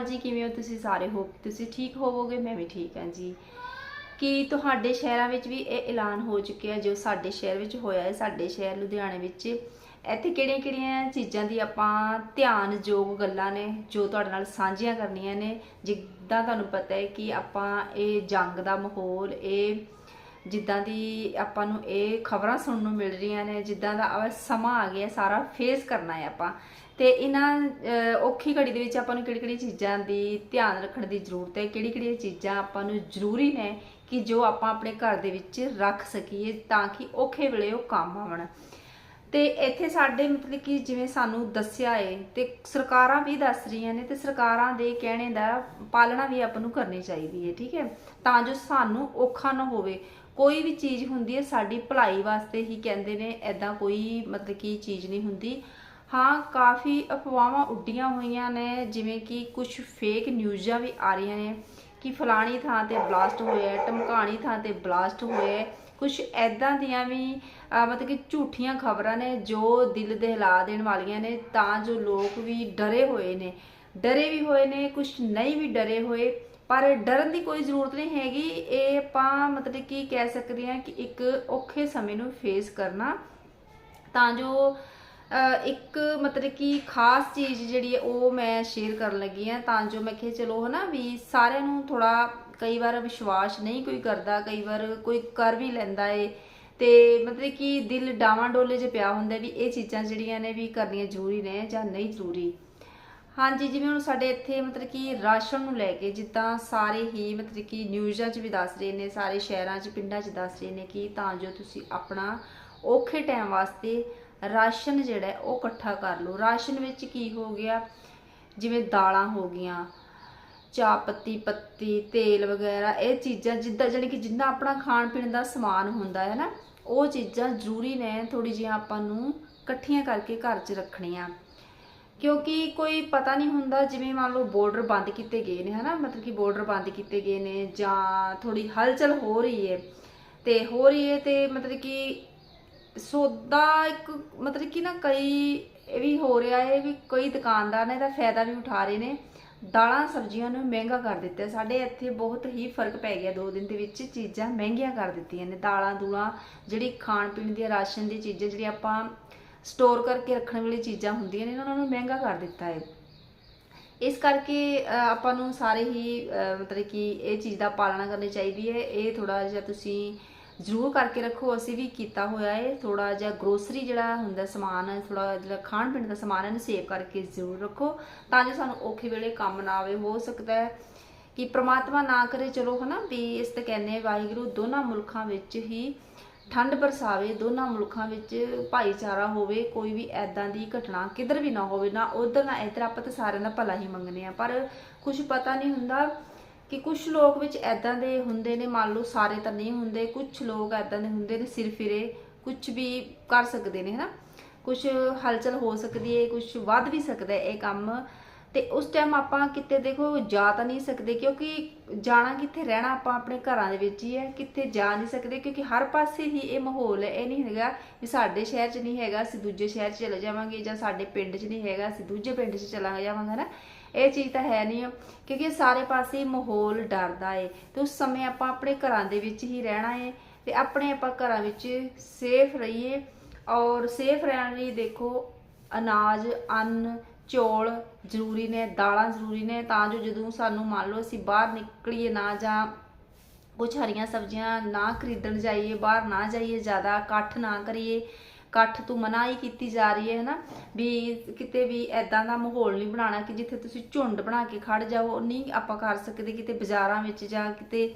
ਅਕਾਲ ਜੀ ਕਿਵੇਂ ਹੋ ਤੁਸੀਂ ਸਾਰੇ? ਹੋਪ ਤੁਸੀਂ ਠੀਕ ਹੋਵੋਗੇ? ਮੈਂ ਵੀ ਠੀਕ ਹਾਂ ਜੀ। ਕਿ ਤੁਹਾਡੇ ਸ਼ਹਿਰਾਂ ਵਿੱਚ ਵੀ ਇਹ ਐਲਾਨ ਹੋ ਚੁੱਕਿਆ ਜੋ ਸਾਡੇ ਸ਼ਹਿਰ ਵਿੱਚ ਹੋਇਆ ਹੈ? ਸਾਡੇ ਸ਼ਹਿਰ ਲੁਧਿਆਣੇ ਵਿੱਚ ਇੱਥੇ ਕਿਹੜੀਆਂ-ਕਿਹੜੀਆਂ ਚੀਜ਼ਾਂ ਦੀ ਆਪਾਂ ਧਿਆਨਯੋਗ ਗੱਲਾਂ ਨੇ ਜੋ ਤੁਹਾਡੇ ਨਾਲ ਸਾਂਝੀਆਂ ਕਰਨੀਆਂ ਨੇ? ਜਿੱਦਾਂ ਤੁਹਾਨੂੰ ਪਤਾ ਹੈ ਕਿ ਆਪਾਂ ਇਹ ਜੰਗ ਦਾ ਮਾਹੌਲ, ਇਹ ਜਿੱਦਾਂ ਦੀ ਆਪਾਂ ਨੂੰ ਇਹ ਖਬਰਾਂ ਸੁਣਨ ਨੂੰ ਮਿਲ ਰਹੀਆਂ ਨੇ, ਜਿੱਦਾਂ ਦਾ ਸਮਾਂ ਆ ਗਿਆ, ਸਾਰਾ ਫੇਸ ਕਰਨਾ ਹੈ ਆਪਾਂ। ਤੇ ਇਹਨਾਂ ਔਖੀ ਘੜੀ ਦੇ ਵਿੱਚ ਆਪਾਂ ਨੂੰ ਕਿਹੜੀ ਕਿਹੜੀ ਚੀਜ਼ਾਂ ਦੀ ਧਿਆਨ ਰੱਖਣ ਦੀ ਜ਼ਰੂਰਤ ਹੈ? ਕਿਹੜੀ ਕਿਹੜੀਆਂ ਚੀਜ਼ਾਂ ਆਪਾਂ ਨੂੰ ਜ਼ਰੂਰੀ ਨੇ ਕਿ ਜੋ ਆਪਾਂ ਆਪਣੇ ਘਰ ਦੇ ਵਿੱਚ ਰੱਖ ਸਕੀਏ ਤਾਂ ਕਿ ਔਖੇ ਵੇਲੇ ਉਹ ਕੰਮ ਆਵਣ? ਤੇ ਇੱਥੇ ਸਾਡੇ ਮਤਲਬ ਕਿ ਜਿਵੇਂ ਸਾਨੂੰ ਦੱਸਿਆ ਏ ਤੇ ਸਰਕਾਰਾਂ ਵੀ ਦੱਸ ਰਹੀਆਂ ਨੇ ਤੇ ਸਰਕਾਰਾਂ ਦੇ ਕਹਿਣੇ ਦਾ ਪਾਲਣਾ ਵੀ ਆਪਾਂ ਨੂੰ ਕਰਨੀ ਚਾਹੀਦੀ ਹੈ ਠੀਕ ਹੈ? ਤਾਂ ਜੋ ਸਾਨੂੰ ਔਖਾ ਨਾ ਹੋਵੇ। ਕੋਈ ਵੀ ਚੀਜ਼ ਹੁੰਦੀ ਹੈ ਸਾਡੀ ਭਲਾਈ ਵਾਸਤੇ ਹੀ ਕਹਿੰਦੇ ਨੇ ਐਦਾਂ ਕੋਈ ਮਤਲਬ ਕਿ ਚੀਜ਼ ਨਹੀਂ ਹੁੰਦੀ। ਹਾਂ, ਕਾਫੀ ਅਫਵਾਹਾਂ ਉੱਡੀਆਂ ਹੋਈਆਂ ਨੇ, ਜਿਵੇਂ ਕਿ ਕੁਝ ਫੇਕ ਨਿਊਜ਼ਾਂ ਵੀ ਆ ਰਹੀਆਂ ਨੇ ਕਿ ਫਲਾਣੀ ਥਾਂ ਤੇ ਬਲਾਸਟ ਹੋਇਆ ਹੈ ਟਮਕਾਣੀ ਥਾਂ ਤੇ ਬਲਾਸਟ ਹੋਇਆ ਹੈ ਕੁਝ ਐਦਾਂ ਦੀਆਂ ਵੀ ਮਤਲਬ ਕਿ ਝੂਠੀਆਂ ਖਬਰਾਂ ਨੇ ਜੋ ਦਿਲ ਦਹਿਲਾ ਦੇਣ ਵਾਲੀਆਂ ਨੇ, ਤਾਂ ਜੋ ਲੋਕ ਵੀ ਡਰੇ ਹੋਏ ਨੇ। ਡਰੇ ਵੀ ਹੋਏ ਨੇ ਕੁਝ ਨਹੀਂ ਵੀ ਡਰੇ ਹੋਏ, ਪਰ ਡਰਨ ਦੀ ਕੋਈ ਜ਼ਰੂਰਤ ਨਹੀਂ ਹੈਗੀ। ਇਹ ਆਪਾਂ ਮਤਲਬ ਕਿ ਕਹਿ ਸਕਦੇ ਹਾਂ ਕਿ ਇੱਕ ਔਖੇ ਸਮੇਂ ਨੂੰ ਫੇਸ ਕਰਨਾ, ਤਾਂ ਜੋ ਇੱਕ ਮਤਲਬ ਕਿ ਖਾਸ ਚੀਜ਼ ਜਿਹੜੀ ਹੈ ਉਹ ਮੈਂ ਸ਼ੇਅਰ ਕਰਨ ਲੱਗੀ ਆ ਤਾਂ ਜੋ ਮੈਂ ਕਿਹਾ ਚਲੋ ਹਨਾ ਵੀ ਸਾਰਿਆਂ ਨੂੰ ਥੋੜਾ ਕਈ ਵਾਰ ਵਿਸ਼ਵਾਸ ਨਹੀਂ ਕੋਈ ਕਰਦਾ, ਕਈ ਵਾਰ ਕੋਈ ਕਰ ਵੀ ਲੈਂਦਾ ਏ। ਤੇ ਮਤਲਬ ਕਿ ਦਿਲ ਡਾਵਾਂ ਡੋਲੇ 'ਚ ਪਿਆ ਹੁੰਦਾ ਵੀ ਇਹ ਚੀਜ਼ਾਂ ਜਿਹੜੀਆਂ ਨੇ ਵੀ ਕਰਨੀਆਂ ਜ਼ਰੂਰੀ ਨੇ ਜਾਂ ਨਹੀਂ ਜ਼ਰੂਰੀ। ਹਾਂਜੀ, ਜਿਵੇਂ ਹੁਣ ਸਾਡੇ ਇੱਥੇ ਮਤਲਬ ਕਿ ਰਾਸ਼ਨ ਨੂੰ ਲੈ ਕੇ ਜਿੱਦਾਂ ਸਾਰੇ ਹੀ ਮਤਲਬ ਕਿ ਨਿਊਜ਼ਾਂ 'ਚ ਵੀ ਦੱਸ ਰਹੇ ਨੇ, ਸਾਰੇ ਸ਼ਹਿਰਾਂ 'ਚ, ਪਿੰਡਾਂ 'ਚ ਦੱਸ ਰਹੇ ਨੇ ਕਿ ਤਾਂ ਜੋ ਤੁਸੀਂ ਆਪਣਾ ਔਖੇ ਟਾਈਮ ਵਾਸਤੇ ਰਾਸ਼ਨ ਜਿਹੜਾ ਉਹ ਇਕੱਠਾ ਕਰ ਲਓ। ਰਾਸ਼ਨ ਵਿੱਚ ਕੀ ਹੋ ਗਿਆ? ਜਿਵੇਂ ਦਾਲਾਂ ਹੋ ਗਈਆਂ, ਚਾਹ ਪੱਤੀ ਪੱਤੀ, ਤੇਲ ਵਗੈਰਾ, ਇਹ ਚੀਜ਼ਾਂ ਜਿੱਦਾਂ ਜਾਣੀ ਕਿ ਜਿੰਨਾ ਆਪਣਾ ਖਾਣ ਪੀਣ ਦਾ ਸਮਾਨ ਹੁੰਦਾ ਹੈ ਨਾ, ਉਹ ਚੀਜ਼ਾਂ ਜ਼ਰੂਰੀ ਨੇ ਥੋੜੀ ਜਿਹੀਆਂ ਆਪਾਂ ਨੂੰ ਇਕੱਠੀਆਂ ਕਰਕੇ ਘਰ 'ਚ ਰੱਖਣੀਆਂ। ਕਿਉਂਕਿ ਕੋਈ ਪਤਾ ਨਹੀਂ ਹੁੰਦਾ, ਜਿਵੇਂ ਮੰਨ ਲਓ ਬਾਰਡਰ ਬੰਦ ਕੀਤੇ ਗਏ ਨੇ, ਹਨਾ? ਮਤਲਬ ਕਿ ਬਾਰਡਰ ਬੰਦ ਕੀਤੇ ਗਏ ਨੇ ਜਾਂ ਥੋੜੀ ਹਲਚਲ ਹੋ ਰਹੀ ਹੈ। ਤੇ ਹੋ ਰਹੀ ਹੈ ਤੇ ਮਤਲਬ ਕਿ ਸੌਦਾ ਇੱਕ, ਮਤਲਬ ਕਿ ਨਾ ਕਈ ਇਹ ਵੀ ਹੋ ਰਿਹਾ ਹੈ ਵੀ ਕਈ ਦੁਕਾਨਦਾਰ ਨੇ ਇਹਦਾ ਫਾਇਦਾ ਵੀ ਉਠਾ ਰਹੇ ਨੇ। ਦਾਲਾਂ, ਸਬਜ਼ੀਆਂ ਨੂੰ ਮਹਿੰਗਾ ਕਰ ਦਿੱਤਾ। ਸਾਡੇ ਇੱਥੇ ਬਹੁਤ ਹੀ ਫ਼ਰਕ ਪੈ ਗਿਆ ਦੋ ਦਿਨ ਦੇ ਵਿੱਚ। ਚੀਜ਼ਾਂ ਮਹਿੰਗੀਆਂ ਕਰ ਦਿੱਤੀਆਂ ਨੇ। ਦਾਲਾਂ, ਦੂਲਾਂ, ਜਿਹੜੀ ਖਾਣ ਪੀਣ ਦੀ ਰਾਸ਼ਨ ਦੀ ਚੀਜ਼ਾਂ, ਜਿਹੜੀ ਆਪਾਂ ਸਟੋਰ ਕਰਕੇ ਰੱਖਣ ਵਾਲੀ ਚੀਜ਼ਾਂ ਹੁੰਦੀਆਂ ਨੇ, ਉਹਨਾਂ ਨੂੰ ਮਹਿੰਗਾ ਕਰ ਦਿੱਤਾ ਹੈ। ਇਸ ਕਰਕੇ ਆਪਾਂ ਨੂੰ ਸਾਰੇ ਹੀ ਮਤਲਬ ਕਿ ਇਹ ਚੀਜ਼ ਦਾ ਪਾਲਣਾ ਕਰਨੀ ਚਾਹੀਦੀ ਹੈ। ਇਹ ਥੋੜਾ ਜਿਹਾ ਤੁਸੀਂ ਜ਼ਰੂਰ ਕਰਕੇ ਰੱਖੋ, ਅਸੀਂ ਵੀ ਕੀਤਾ ਹੋਇਆ ਹੈ ਥੋੜਾ ਜਿਹਾ ਗਰੋਸਰੀ ਜਿਹੜਾ ਹੁੰਦਾ ਸਮਾਨ ਥੋੜਾ ਜਿਹੜਾ ਖਾਣ ਪੀਣ ਦਾ ਸਮਾਨ, ਇਹਨੂੰ ਸੇਵ ਕਰਕੇ ਜ਼ਰੂਰ ਰੱਖੋ। ਤਾਂ ਜੋ ਸਾਨੂੰ ਔਖੇ ਵੇਲੇ ਕੰਮ ਨਾ ਆਵੇ, ਹੋ ਸਕਦਾ ਹੈ ਕਿ ਪ੍ਰਮਾਤਮਾ ਨਾ ਕਰੇ, ਚਲੋ ਹਨਾ, ਵੀ ਇਸ ਤੇ ਕਹਿੰਦੇ ਵਾਹਿਗੁਰੂ ਦੋਨਾਂ ਮੁਲਕਾਂ ਵਿੱਚ ਹੀ ਠੰਡ ਬਰਸਾਵੇ, ਦੋਨਾਂ ਮੁਲਕਾਂ ਵਿੱਚ ਭਾਈਚਾਰਾ ਹੋਵੇ, ਕੋਈ ਵੀ ਐਦਾਂ ਦੀ ਘਟਨਾ ਕਿਧਰ ਵੀ ਨਾ ਹੋਵੇ, ਨਾ ਉਧਰ ਨਾ ਇੱਧਰ, ਆਪਾਂ ਤਾਂ ਸਾਰਿਆਂ ਦਾ ਭਲਾ ਹੀ ਮੰਗਨੇ ਆ ਪਰ ਕੁਝ ਪਤਾ ਨਹੀਂ ਹੁੰਦਾ ਕਿ ਕੁਝ ਲੋਕ ਵਿੱਚ ਐਦਾਂ ਦੇ ਹੁੰਦੇ ਨੇ, ਮੰਨ ਲਓ ਸਾਰੇ ਤਾਂ ਨਹੀਂ ਹੁੰਦੇ ਕੁਝ ਲੋਕ ਐਦਾਂ ਦੇ ਹੁੰਦੇ ਨੇ ਸਿਰ ਫਿਰੇ ਕੁਝ ਵੀ ਕਰ ਸਕਦੇ ਨੇ, ਹਨਾ? ਕੁਝ ਹਲਚਲ ਹੋ ਸਕਦੀ ਹੈ ਕੁਝ ਵੱਧ ਵੀ ਸਕਦਾ ਹੈ ਇਹ ਕੰਮ। ਤੇ ਉਸ ਟਾਈਮ ਆਪਾਂ ਕਿਤੇ ਦੇਖੋ ਜਾ ਤਾਂ ਨਹੀਂ ਸਕਦੇ ਕਿਉਂਕਿ ਜਾਣਾ ਕਿੱਥੇ, ਰਹਿਣਾ ਆਪਾਂ ਆਪਣੇ ਘਰਾਂ ਦੇ ਵਿੱਚ ਹੀ ਹੈ, ਕਿੱਥੇ ਜਾ ਨਹੀਂ ਸਕਦੇ ਕਿਉਂਕਿ ਹਰ ਪਾਸੇ ਹੀ ਇਹ ਮਾਹੌਲ ਹੈ, ਇਹ ਨਹੀਂ ਹੈਗਾ ਵੀ ਸਾਡੇ ਸ਼ਹਿਰ 'ਚ ਨਹੀਂ ਹੈਗਾ, ਅਸੀਂ ਦੂਜੇ ਸ਼ਹਿਰ 'ਚ ਚਲੇ ਜਾਵਾਂਗੇ ਜਾਂ ਸਾਡੇ ਪਿੰਡ 'ਚ ਨਹੀਂ ਹੈਗਾ, ਅਸੀਂ ਦੂਜੇ ਪਿੰਡ 'ਚ ਚਲਾ ਜਾਵਾਂਗੇ ਨਾ, ਇਹ ਚੀਜ਼ ਤਾਂ ਹੈ ਨਹੀਂ ਕਿਉਂਕਿ ਸਾਰੇ ਪਾਸੇ ਮਾਹੌਲ ਡਰਦਾ ਏ ਤੇ ਉਸ ਸਮੇਂ ਆਪਾਂ ਆਪਣੇ ਘਰਾਂ ਦੇ ਵਿੱਚ ਹੀ ਰਹਿਣਾ ਏ ਤੇ ਆਪਣੇ ਆਪਾਂ ਘਰਾਂ ਵਿੱਚ ਸੇਫ ਰਹੀਏ ਔਰ ਸੇਫ ਰਹਿਣ ਲਈ ਦੇਖੋ ਅਨਾਜ, ਅੰਨ ਚੌਲ ਜ਼ਰੂਰੀ ਨੇ, ਦਾਲਾਂ ਜ਼ਰੂਰੀ ਨੇ, ਤਾਂ ਜੋ ਜਦੋਂ ਸਾਨੂੰ ਮੰਨ ਲਓ ਅਸੀਂ ਬਾਹਰ ਨਿਕਲੀਏ ਨਾ ਜਾਂ ਕੁਝ ਹਰੀਆਂ ਸਬਜ਼ੀਆਂ ਨਾ ਖਰੀਦਣ ਜਾਈਏ, ਬਾਹਰ ਨਾ ਜਾਈਏ, ਜ਼ਿਆਦਾ ਇਕੱਠ ਨਾ ਕਰੀਏ, ਇਕੱਠ ਤੋਂ ਮਨਾ ਹੀ ਕੀਤੀ ਜਾ ਰਹੀ ਹੈ, ਹਨਾ? ਵੀ ਕਿਤੇ ਵੀ ਐਦਾਂ ਦਾ ਮਾਹੌਲ ਨਹੀਂ ਬਣਾਉਣਾ ਕਿ ਜਿੱਥੇ ਤੁਸੀਂ ਝੁੰਡ ਬਣਾ ਕੇ ਖੜ ਜਾਓ ਨਹੀਂ ਆਪਾਂ ਕਰ ਸਕਦੇ ਕਿਤੇ ਬਾਜ਼ਾਰਾਂ ਵਿੱਚ ਜਾਂ ਕਿਤੇ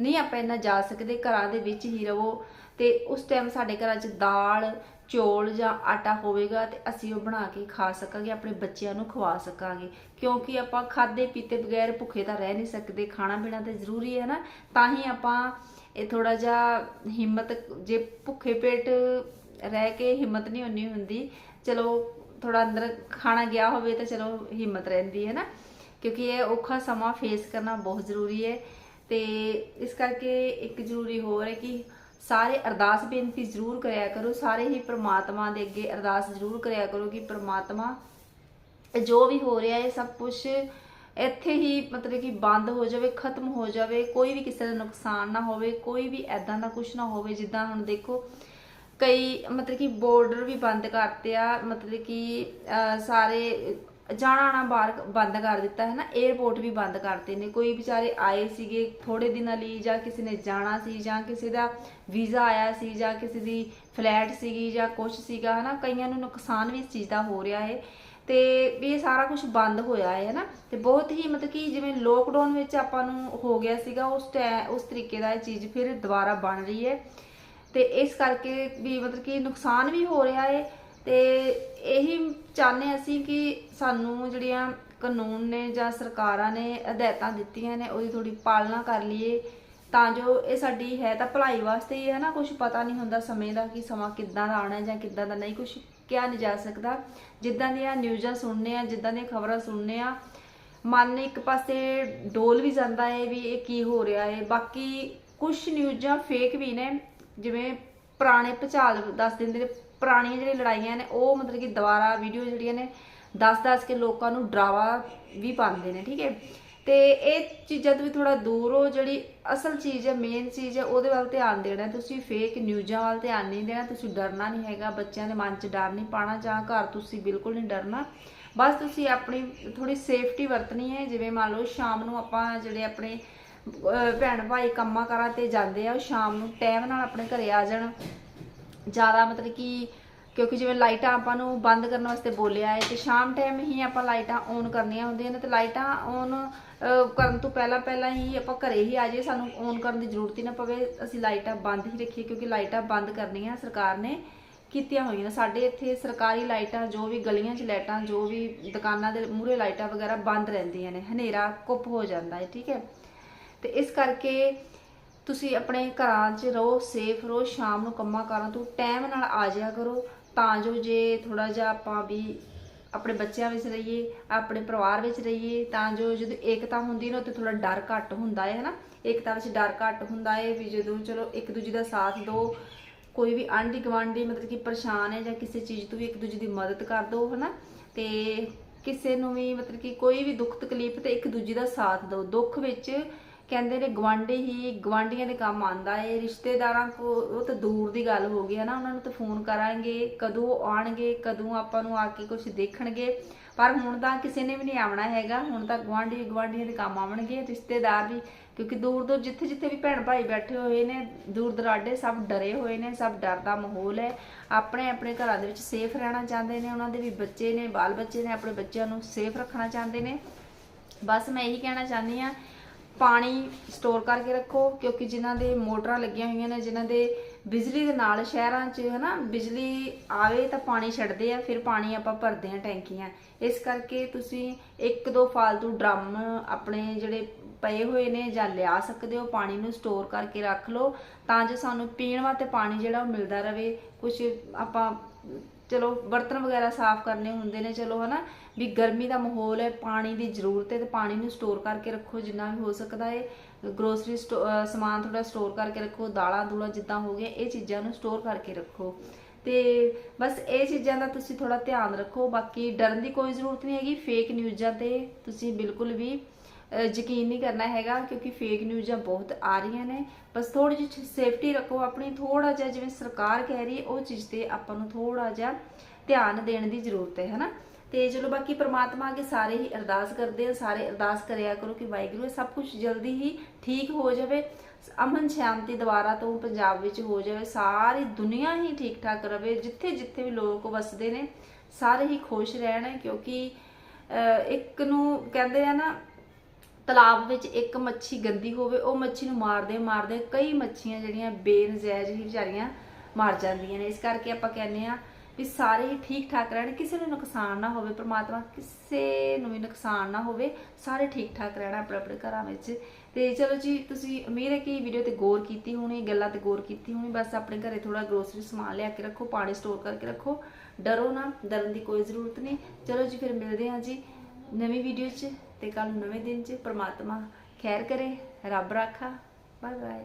ਨਹੀਂ ਆਪਾਂ ਇੰਨਾ ਜਾ ਸਕਦੇ, ਘਰਾਂ ਦੇ ਵਿੱਚ ਹੀ ਰਵੋ ਤੇ ਉਸ ਟਾਈਮ ਸਾਡੇ ਘਰਾਂ 'ਚ ਦਾਲ ਚੌਲ ਜਾਂ ਆਟਾ ਹੋਵੇਗਾ ਤੇ ਅਸੀਂ ਉਹ ਬਣਾ ਕੇ ਖਾ ਸਕਾਂਗੇ, ਆਪਣੇ ਬੱਚਿਆਂ ਨੂੰ ਖਵਾ ਸਕਾਂਗੇ। ਕਿਉਂਕਿ ਆਪਾਂ ਖਾਦੇ ਪੀਤੇ ਬਗੈਰ ਭੁੱਖੇ ਤਾਂ ਰਹਿ ਨਹੀਂ ਸਕਦੇ, ਖਾਣਾ ਪੀਣਾ ਤਾਂ ਜ਼ਰੂਰੀ ਹੈ ਨਾ। ਤਾਂ ਹੀ ਆਪਾਂ ਇਹ ਥੋੜਾ ਜਿਹਾ ਹਿੰਮਤ, ਜੇ ਭੁੱਖੇ ਪੇਟ ਰਹਿ ਕੇ ਹਿੰਮਤ ਨਹੀਂ ਉਨੀ ਹੁੰਦੀ, ਚਲੋ ਥੋੜਾ ਅੰਦਰ ਖਾਣਾ ਗਿਆ ਹੋਵੇ ਤਾਂ ਚਲੋ ਹਿੰਮਤ ਰਹਿੰਦੀ ਹੈ ਨਾ। ਕਿਉਂਕਿ ਇਹ ਔਖਾ ਸਮਾਂ ਫੇਸ ਕਰਨਾ ਬਹੁਤ ਜ਼ਰੂਰੀ ਹੈ ਤੇ ਇਸ ਕਰਕੇ ਇੱਕ ਜ਼ਰੂਰੀ ਹੋਰ ਹੈ ਕਿ ਸਾਰੇ ਅਰਦਾਸ ਬੇਨਤੀ ਜ਼ਰੂਰ ਕਰਿਆ ਕਰੋ, ਸਾਰੇ ਹੀ ਪ੍ਰਮਾਤਮਾ ਦੇ ਅੱਗੇ ਅਰਦਾਸ ਜ਼ਰੂਰ ਕਰਿਆ ਕਰੋ ਕਿ ਪ੍ਰਮਾਤਮਾ ਜੋ ਵੀ ਹੋ ਰਿਹਾ ਹੈ, ਸਭ ਕੁਝ ਇੱਥੇ ਹੀ ਮਤਲਬ ਕਿ ਬੰਦ ਹੋ ਜਾਵੇ, ਖਤਮ ਹੋ ਜਾਵੇ, ਕੋਈ ਵੀ ਕਿਸੇ ਦਾ ਨੁਕਸਾਨ ਨਾ ਹੋਵੇ, ਕੋਈ ਵੀ ਐਦਾਂ ਦਾ ਕੁਝ ਨਾ ਹੋਵੇ, ਜਿੱਦਾਂ ਹੁਣ ਦੇਖੋ ਕਈ ਮਤਲਬ ਕਿ ਬਾਰਡਰ ਵੀ ਬੰਦ ਕਰਤੇ ਆ, ਮਤਲਬ ਕਿ ਸਾਰੇ ਜਾਣਾ ਆਣਾ ਬਾਹਰ ਬੰਦ ਕਰ ਦਿੱਤਾ ਹੈ ਨਾ 에어ਪੋਰਟ ਵੀ ਬੰਦ ਕਰਤੇ ਨੇ। ਕੋਈ ਵਿਚਾਰੇ ਆਏ ਸੀਗੇ ਥੋੜੇ ਦਿਨਾਂ ਲਈ ਜਾਂ ਕਿਸੇ ਨੇ ਜਾਣਾ ਸੀ ਜਾਂ ਕਿਸੇ ਦਾ ਵੀਜ਼ਾ ਆਇਆ ਸੀ ਜਾਂ ਕਿਸੇ ਦੀ ਫਲੈਟ ਸੀਗੀ ਜਾਂ ਕੁਝ ਸੀਗਾ, ਹੈ ਨਾ, ਕਈਆਂ ਨੂੰ ਨੁਕਸਾਨ ਵੀ ਇਸ ਚੀਜ਼ ਦਾ ਹੋ ਰਿਹਾ ਹੈ। ਤੇ ਵੀ ਇਹ ਸਾਰਾ ਕੁਝ ਬੰਦ ਹੋਇਆ ਹੈ ਨਾ। ਤੇ ਬਹੁਤ ਹੀ ਮਤਲਬ ਕਿ ਜਿਵੇਂ ਲੋਕਡਾਊਨ ਵਿੱਚ ਆਪਾਂ ਨੂੰ ਹੋ ਗਿਆ ਸੀਗਾ, ਉਸ ਟੈ- ਉਸ ਤਰੀਕੇ ਦਾ ਇਹ ਚੀਜ਼ ਫਿਰ ਦੁਬਾਰਾ ਬਣ ਰਹੀ ਹੈ। ਤੇ ਇਸ ਕਰਕੇ ਵੀ ਮਤਲਬ ਕਿ ਨੁਕਸਾਨ ਵੀ ਹੋ ਰਿਹਾ ਹੈ। ਤੇ ਇਹੀ ਚਾਹੁੰਦੇ ਅਸੀਂ ਕਿ ਸਾਨੂੰ ਜਿਹੜੀਆਂ ਕਾਨੂੰਨ ਨੇ ਜਾਂ ਸਰਕਾਰਾਂ ਨੇ ਹਦਾਇਤਾਂ ਦਿੱਤੀਆਂ ਨੇ, ਉਹਦੀ ਥੋੜੀ ਪਾਲਣਾ ਕਰ ਲਈਏ। ਤਾਂ ਜੋ ਇਹ ਸਾਡੀ ਹੈ ਤਾਂ ਭਲਾਈ ਵਾਸਤੇ ਹੀ ਹੈ ਨਾ ਕੁਝ ਪਤਾ ਨਹੀਂ ਹੁੰਦਾ ਸਮੇਂ ਦਾ ਕਿ ਸਮਾਂ ਕਿੱਦਾਂ ਦਾ ਆਣਾ ਜਾਂ ਕਿੱਦਾਂ ਦਾ ਨਹੀਂ ਕੁਝ ਕਿਹਾ ਨਹੀਂ ਜਾ ਸਕਦਾ। ਜਿੱਦਾਂ ਦੀਆਂ ਨਿਊਜ਼ਾਂ ਸੁਣਨੇ ਆ ਜਿੱਦਾਂ ਦੀਆਂ ਖਬਰਾਂ ਸੁਣਨੇ ਆ ਮਨ ਇੱਕ ਪਾਸੇ ਡੋਲ ਵੀ ਜਾਂਦਾ ਹੈ ਵੀ ਇਹ ਕੀ ਹੋ ਰਿਹਾ ਹੈ। ਬਾਕੀ ਕੁਝ ਨਿਊਜ਼ਾਂ ਫੇਕ ਵੀ ਨੇ, ਜਿਵੇਂ ਪੁਰਾਣੇ ਭਚਾਲ, ਦੱਸ ਦਿੰਦੇ ਨੇ ਪੁਰਾਣੀਆਂ ਜਿਹੜੀਆਂ ਲੜਾਈਆਂ ਨੇ, ਉਹ ਮਤਲਬ ਕਿ ਦੁਬਾਰਾ ਵੀਡੀਓ ਜਿਹੜੀਆਂ ਨੇ, ਦੱਸ-ਦੱਸ ਕੇ ਲੋਕਾਂ ਨੂੰ ਡਰਾਵਾ ਵੀ ਪਾਉਂਦੇ ਨੇ, ਠੀਕ ਹੈ? ਤੇ ਇਹ ਚੀਜ਼ਾਂ ਤੋਂ ਵੀ ਥੋੜਾ ਦੂਰ ਹੋ ਜਿਹੜੀ ਅਸਲ ਚੀਜ਼ ਹੈ ਮੇਨ ਚੀਜ਼ ਹੈ, ਉਹਦੇ ਵੱਲ ਧਿਆਨ ਦੇਣਾ ਤੁਸੀਂ ਫੇਕ ਨਿਊਜ਼ਾਂ ਵੱਲ ਧਿਆਨ ਨਹੀਂ ਦੇਣਾ, ਤੁਸੀਂ ਡਰਨਾ ਨਹੀਂ ਹੈਗਾ, ਬੱਚਿਆਂ ਦੇ ਮਨ 'ਚ ਡਰ ਨਹੀਂ ਪਾਣਾ ਜਾਂ ਘਰ ਤੁਸੀਂ ਬਿਲਕੁਲ ਨਹੀਂ ਡਰਨਾ। ਬਸ ਤੁਸੀਂ ਆਪਣੀ ਥੋੜੀ ਸੇਫਟੀ ਵਰਤਣੀ ਹੈ, ਜਿਵੇਂ ਮੰਨ ਲਓ ਸ਼ਾਮ ਨੂੰ ਆਪਾਂ ਜਿਹੜੇ ਆਪਣੇ ਭੈਣ ਭਾਈ ਕੰਮਾਂ ਕਾਰਾਂ ਤੇ ਜਾਂਦੇ ਆ, ਉਹ ਸ਼ਾਮ ਨੂੰ ਟਾਈਮ ਨਾਲ ਆਪਣੇ ਘਰੇ ਆ ਜਾਣ। ਜ਼ਿਆਦਾ ਮਤਲਬ ਕਿ ਕਿਉਂਕਿ ਜਿਵੇਂ ਲਾਈਟਾਂ ਆਪਾਂ ਨੂੰ ਬੰਦ ਕਰਨ ਵਾਸਤੇ ਬੋਲਿਆ ਹੈ ਤੇ ਸ਼ਾਮ ਟਾਈਮ ਹੀ ਆਪਾਂ ਲਾਈਟਾਂ ਔਨ ਕਰਨੀਆਂ ਹੁੰਦੀਆਂ ਨੇ ਤੇ ਲਾਈਟਾਂ ਔਨ ਕਰਨ ਤੋਂ ਪਹਿਲਾਂ ਪਹਿਲਾਂ ਹੀ ਆਪਾਂ ਘਰੇ ਹੀ ਆ ਜਾਈਏ, ਸਾਨੂੰ ਔਨ ਕਰਨ ਦੀ ਜ਼ਰੂਰਤ ਹੀ ਨਾ ਪਵੇ। ਅਸੀਂ ਲਾਈਟਾਂ ਬੰਦ ਹੀ ਰੱਖੀਏ ਕਿਉਂਕਿ ਲਾਈਟਾਂ ਬੰਦ ਕਰਨੀਆਂ ਸਰਕਾਰ ਨੇ ਕੀਤੀਆਂ ਹੋਈਆਂ ਨੇ। ਸਾਡੇ ਇੱਥੇ ਸਰਕਾਰੀ ਲਾਈਟਾਂ, ਜੋ ਵੀ ਗਲੀਆਂ 'ਚ ਲਾਈਟਾਂ, ਜੋ ਵੀ ਦੁਕਾਨਾਂ ਦੇ ਮੂਹਰੇ ਲਾਈਟਾਂ ਵਗੈਰਾ ਬੰਦ ਰਹਿੰਦੀਆਂ ਨੇ। ਹਨੇਰਾ ਕੁੱਪ ਹੋ ਜਾਂਦਾ ਹੈ, ਠੀਕ ਹੈ। ਤੇ ਇਸ ਕਰਕੇ ਤੁਸੀਂ ਆਪਣੇ ਘਰਾਂ 'ਚ ਰਹੋ ਸੇਫ ਰਹੋ, ਸ਼ਾਮ ਨੂੰ ਕੰਮਾਂ ਕਾਰਾਂ ਤੋਂ ਟਾਈਮ ਨਾਲ ਆ ਜਾਇਆ ਕਰੋ। ਤਾਂ ਜੋ ਜੇ ਥੋੜਾ ਜਿਹਾ ਆਪਾਂ ਵੀ ਆਪਣੇ ਬੱਚਿਆਂ ਵਿੱਚ ਰਹੀਏ, ਆਪਣੇ ਪਰਿਵਾਰ ਵਿੱਚ ਰਹੀਏ, ਤਾਂ ਜੋ ਜਦੋਂ ਏਕਤਾ ਹੁੰਦੀ ਨਾ, ਉੱਥੇ ਥੋੜਾ ਡਰ ਘੱਟ ਹੁੰਦਾ ਹੈ, ਹਨਾ? ਏਕਤਾ ਵਿੱਚ ਡਰ ਘੱਟ ਹੁੰਦਾ ਹੈ ਵੀ ਜਦੋਂ ਚਲੋ ਇੱਕ ਦੂਜੇ ਦਾ ਸਾਥ ਦਿਓ ਕੋਈ ਵੀ ਆਂਢੀ ਗੁਆਂਢੀ ਮਤਲਬ ਕਿ ਪਰੇਸ਼ਾਨ ਹੈ ਜਾਂ ਕਿਸੇ ਚੀਜ਼ ਤੋਂ ਵੀ ਇੱਕ ਦੂਜੇ ਦੀ ਮਦਦ ਕਰ ਦਿਓ ਹਨਾ? ਤੇ ਕਿਸੇ ਨੂੰ ਵੀ ਮਤਲਬ ਕਿ ਕੋਈ ਵੀ ਦੁੱਖ ਤਕਲੀਫ ਤੇ ਇੱਕ ਦੂਜੇ ਦਾ ਸਾਥ ਦਿਓ ਦੁੱਖ ਵਿੱਚ ਕਹਿੰਦੇ ਨੇ ਗਵਾਂਢੀ ਹੀ ਗਵਾਂਢੀਆਂ ਦੇ ਕੰਮ ਆਂਦਾ ਏ, ਰਿਸ਼ਤੇਦਾਰਾਂ ਕੋ, ਉਹ ਤਾਂ ਦੂਰ ਦੀ ਗੱਲ ਹੋ ਗਈ ਹੈ ਨਾ, ਉਹਨਾਂ ਨੂੰ ਤਾਂ ਫੋਨ ਕਰਾਂਗੇ, ਕਦੋਂ ਉਹ ਆਣਗੇ ਕਦੋਂ ਆਪਾਂ ਨੂੰ ਆ ਕੇ ਕੁਝ ਦੇਖਣਗੇ। ਪਰ ਹੁਣ ਤਾਂ ਕਿਸੇ ਨੇ ਵੀ ਨਹੀਂ ਆਉਣਾ ਹੈਗਾ, ਹੁਣ ਤਾਂ ਗਵਾਂਢੀ ਗਵਾਂਢੀਆਂ ਦੇ ਕੰਮ ਆਉਣਗੇ, ਰਿਸ਼ਤੇਦਾਰ ਵੀ, ਕਿਉਂਕਿ ਦੂਰ ਦੂਰ, ਜਿੱਥੇ ਜਿੱਥੇ ਵੀ ਭੈਣ ਭਾਈ ਬੈਠੇ ਹੋਏ ਨੇ, ਦੂਰ ਦਰਾਡੇ ਸਭ ਡਰੇ ਹੋਏ ਨੇ, ਸਭ ਡਰ ਦਾ ਮਾਹੌਲ ਹੈ। ਆਪਣੇ ਆਪਣੇ ਘਰਾਂ ਦੇ ਵਿੱਚ ਸੇਫ ਰਹਿਣਾ ਚਾਹੁੰਦੇ ਨੇ, ਉਹਨਾਂ ਦੇ ਵੀ ਬੱਚੇ ਨੇ, ਬਾਲ ਬੱਚੇ ਨੇ, ਆਪਣੇ ਬੱਚਿਆਂ ਨੂੰ ਸੇਫ ਰੱਖਣਾ ਚਾਹੁੰਦੇ ਨੇ। ਬਸ ਮੈਂ ਇਹੀ ਕਹਿਣਾ ਚਾਹੁੰਦੀ ਆ ਪਾਣੀ ਸਟੋਰ ਕਰਕੇ ਰੱਖੋ, ਕਿਉਂਕਿ ਜਿਨ੍ਹਾਂ ਦੇ ਮੋਟਰਾਂ ਲੱਗੀਆਂ ਹੋਈਆਂ ਨੇ, ਜਿਨ੍ਹਾਂ ਦੇ ਬਿਜਲੀ ਦੇ ਨਾਲ ਸ਼ਹਿਰਾਂ 'ਚ ਹਨਾ, ਬਿਜਲੀ ਆਵੇ ਤਾਂ ਪਾਣੀ ਛੱਡਦੇ ਆ, ਫਿਰ ਪਾਣੀ ਆਪਾਂ ਭਰਦੇ ਆ ਟੈਂਕੀਆਂ। ਇਸ ਕਰਕੇ ਤੁਸੀਂ ਇੱਕ ਦੋ ਫਾਲਤੂ ਡਰਮ ਆਪਣੇ ਜਿਹੜੇ ਪਏ ਹੋਏ ਨੇ ਜਾਂ ਲਿਆ ਸਕਦੇ ਹੋ, ਪਾਣੀ ਨੂੰ ਸਟੋਰ ਕਰਕੇ ਰੱਖ ਲਓ, ਤਾਂ ਜੋ ਸਾਨੂੰ ਪੀਣ ਵਾਸਤੇ ਪਾਣੀ ਜਿਹੜਾ ਉਹ ਮਿਲਦਾ ਰਹੇ। ਕੁਝ ਆਪਾਂ ਚਲੋ ਬਰਤਨ ਵਗੈਰਾ ਸਾਫ਼ ਕਰਨੇ ਹੁੰਦੇ ਨੇ, ਚਲੋ ਹਨਾ, ਵੀ ਗਰਮੀ ਦਾ ਮਾਹੌਲ ਹੈ, ਪਾਣੀ ਦੀ ਜ਼ਰੂਰਤ ਹੈ ਤੇ ਪਾਣੀ ਨੂੰ ਸਟੋਰ ਕਰਕੇ ਰੱਖੋ, ਜਿੰਨਾ ਵੀ ਹੋ ਸਕਦਾ ਹੈ ਗਰੋਸਰੀ ਸਮਾਨ ਥੋੜਾ ਸਟੋਰ ਕਰਕੇ ਰੱਖੋ, ਦਾਲਾਂ ਦੂਲਾਂ ਜਿੱਦਾਂ ਹੋ ਗਿਆ ਇਹ ਚੀਜ਼ਾਂ ਨੂੰ ਸਟੋਰ ਕਰਕੇ ਰੱਖੋ। ਤੇ ਬਸ ਇਹ ਚੀਜ਼ਾਂ ਦਾ ਤੁਸੀਂ ਥੋੜਾ ਧਿਆਨ ਰੱਖੋ, ਬਾਕੀ ਡਰਨ ਦੀ ਕੋਈ ਜ਼ਰੂਰਤ ਨਹੀਂ ਹੈਗੀ ਫੇਕ ਨਿਊਜ਼ਾਂ ਤੇ ਤੁਸੀਂ ਬਿਲਕੁਲ ਵੀ ਯਕੀਨ ਨਹੀਂ ਕਰਨਾ ਹੈਗਾ ਕਿਉਂਕਿ ਫੇਕ ਨਿਊਜ਼ਾਂ ਬਹੁਤ ਆ ਰਹੀਆਂ ਨੇ। ਬਸ ਥੋੜੀ ਜਿਹੀ ਸੇਫਟੀ ਰੱਖੋ ਆਪਣੀ ਥੋੜਾ ਜਿਹਾ ਜਿਵੇਂ ਸਰਕਾਰ ਕਹਿ ਰਹੀ ਹੈ, ਉਹ ਚੀਜ਼ ਤੇ ਆਪਾਂ ਨੂੰ ਥੋੜਾ ਜਿਹਾ ਧਿਆਨ ਦੇਣ ਦੀ ਜ਼ਰੂਰਤ ਹੈ, ਹਨਾ? ਤੇ ਚਲੋ ਬਾਕੀ ਪ੍ਰਮਾਤਮਾ ਅੱਗੇ ਸਾਰੇ ਹੀ ਅਰਦਾਸ ਕਰਦੇ ਆ ਸਾਰੇ ਅਰਦਾਸ ਕਰਿਆ ਕਰੋ ਕਿ ਵਾਹਿਗੁਰੂ ਇਹ ਸਭ ਕੁਝ ਜਲਦੀ ਹੀ ਠੀਕ ਹੋ ਜਾਵੇ। ਅਮਨ ਸ਼ਾਂਤੀ ਦੁਬਾਰਾ ਤੋਂ ਪੰਜਾਬ ਵਿੱਚ ਹੋ ਜਾਵੇ, ਸਾਰੀ ਦੁਨੀਆ ਹੀ ਠੀਕ ਠਾਕ ਰਵੇ ਜਿੱਥੇ ਜਿੱਥੇ ਵੀ ਲੋਕ ਵਸਦੇ ਨੇ, ਸਾਰੇ ਹੀ ਖੁਸ਼ ਰਹਿਣ ਕਿਉਂਕਿ ਇੱਕ ਨੂੰ ਕਹਿੰਦੇ ਆ ਨਾ ਤਲਾਬ ਵਿੱਚ ਇੱਕ ਮੱਛੀ ਗੰਦੀ ਹੋਵੇ, ਉਹ ਮੱਛੀ ਨੂੰ ਮਾਰਦੇ ਮਾਰਦੇ ਕਈ ਮੱਛੀਆਂ ਜਿਹੜੀਆਂ ਬੇਨਜਾਇਜ਼ ਹੀ ਵਿਚਾਰੀਆਂ ਮਰ ਜਾਂਦੀਆਂ ਨੇ। ਇਸ ਕਰਕੇ ਆਪਾਂ ਕਹਿੰਦੇ ਆ ਵੀ ਸਾਰੇ ਹੀ ਠੀਕ ਠਾਕ ਰਹਿਣ, ਕਿਸੇ ਨੂੰ ਨੁਕਸਾਨ ਨਾ ਹੋਵੇ, ਪ੍ਰਮਾਤਮਾ ਕਿਸੇ ਨੂੰ ਵੀ ਨੁਕਸਾਨ ਨਾ ਹੋਵੇ, ਸਾਰੇ ਠੀਕ ਠਾਕ ਰਹਿਣਾ ਆਪਣੇ ਆਪਣੇ ਘਰਾਂ ਵਿੱਚ। ਤੇ ਚਲੋ ਜੀ, ਤੁਸੀਂ ਉਮੀਦ ਹੈ ਕਿ ਵੀਡੀਓ ਤੇ ਗੌਰ ਕੀਤੀ ਹੋਣੀ, ਗੱਲਾਂ ਤੇ ਗੌਰ ਕੀਤੀ ਹੋਣੀ, ਬਸ ਆਪਣੇ ਘਰੇ ਥੋੜਾ ਗਰੋਸਰੀ ਸਮਾਨ ਲਿਆ ਕੇ ਰੱਖੋ, ਪਾਣੀ ਸਟੋਰ ਕਰਕੇ ਰੱਖੋ। ਡਰੋ ਨਾ, ਡਰਨ ਦੀ ਕੋਈ ਜ਼ਰੂਰਤ ਨਹੀਂ। ਚਲੋ ਜੀ, ਫਿਰ ਮਿਲਦੇ ਹਾਂ ਜੀ ਨਵੀਂ ਵੀਡੀਓ 'ਚ। ਤੇ ਕੱਲ ਨਵੇਂ ਦਿਨ 'ਚ ਪ੍ਰਮਾਤਮਾ ਖੈਰ ਕਰੇ ਰੱਬ ਰਾਖਾ ਬਾਏ ਬਾਏ